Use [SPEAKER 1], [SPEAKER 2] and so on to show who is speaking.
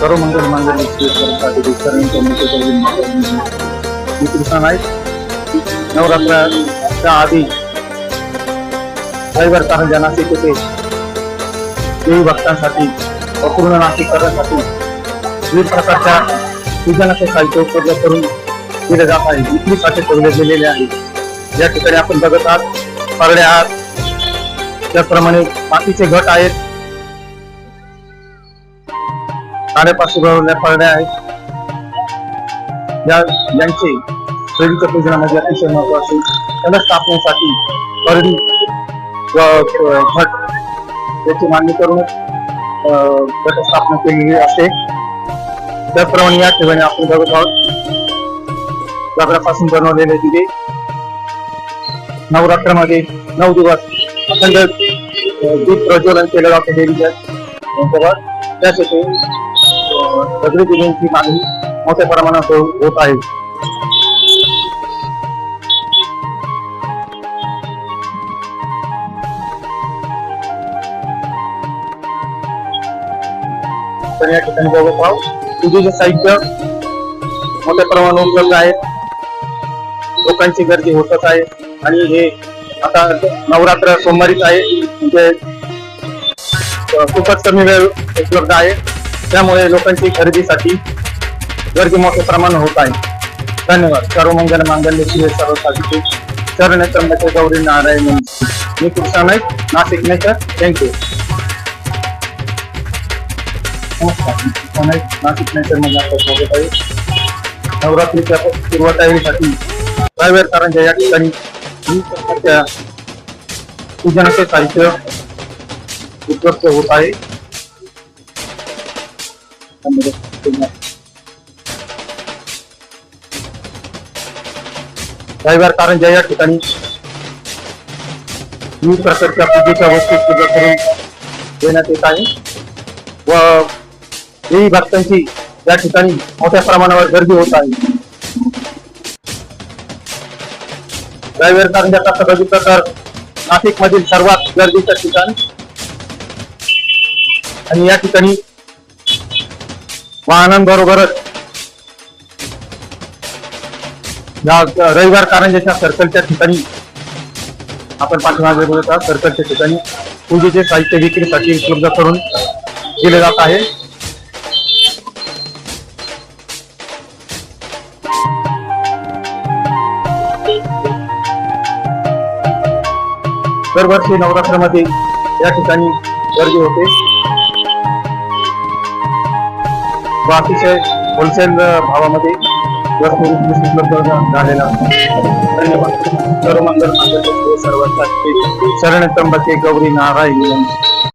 [SPEAKER 1] सर्व मंगल मांगल्य श्री सर्वांच्या मी कृष्णा नाईक नवरात्राच्या आधी रविवार कारंजा नाशिक येथे देवी भक्तांसाठी अपूर्ण नाशिक करण्यासाठी विविध प्रकारच्या पूजनाचे साहित्य उपलब्ध करून दिले जात आहे. विक्रीसाठी ठेवले गेलेले आहे. या ठिकाणी आपण बघत आहात परडे आहात त्याचप्रमाणे मातीचे घट आहेत. साडेपाचशे बनवलेल्या पडल्या आहेत. या यांचे देवीच्या पूजनामध्ये अतिशय महत्त्वाचे कलश स्थापनेसाठी परडी व भट याची मागणी करून घटस्थापना केलेली असते. त्याचप्रमाणे या ठिकाणी आपण बघत आहोत. दगडापासून बनवलेले दिवे. नवरात्रामध्ये नऊ दिवस अखंड दीप प्रज्वलन केलं जातं देवीच्या. यांच्यावर त्यासाठी दगडी मागणी मोठ्या प्रमाणात होत आहे. तर या ठिकाणी बघत आहोत पूजेचे साहित्य मोठ्या प्रमाणात उपलब्ध आहे. लोकांची गर्दी होतच आहे. आणि हे आता नवरात्र सोमवारीच आहे. म्हणजे खूपच कमी वेळ उपलब्ध आहे. त्यामुळे लोकांची खरेदीसाठी गर्दी मोठ्या प्रमाणात होत आहे. धन्यवाद. सर्व मंगल मांगल्य शिवे सर्व साधिते चरण त्र्यंबके गौरी नारायण मी कृष्णा नाईक नाशिक नेकर. थँक्यू नमस्कार. नाशिक आपलं स्वागत आहे. नवरात्रीच्या पूर्वतयारीसाठी प्रायव्हेट या ठिकाणी विविध साहित्य उपलब्ध होत आहे. रविवार कारंजा या ठिकाणी विविध प्रकारच्या पूजेच्या वस्तू पूजा करून देण्यात येत आहे. व देवी भक्तांची या ठिकाणी मोठ्या प्रमाणावर गर्दी होत आहे. रविवार कारंजाचा तसं बघितलं तर नाशिक मधील सर्वात गर्दीचं ठिकाण आणि या ठिकाणी वाहनांबरोबरच या रविवार कारंजाच्या सर्कलच्या ठिकाणी आपण पाठीमागे बोलत आहोत. सर्कलच्या ठिकाणी पूजेचे साहित्य विक्रीसाठी उपलब्ध करून दिले जात आहे. दरवर्षी नवरात्रामध्ये या ठिकाणी गर्दी होते. व अतिशय होलसेल भावामध्ये उपलब्ध झालेला धन्यवाद सर्व सर्वांसाठी शरण त्र्यंबके गौरी नारायण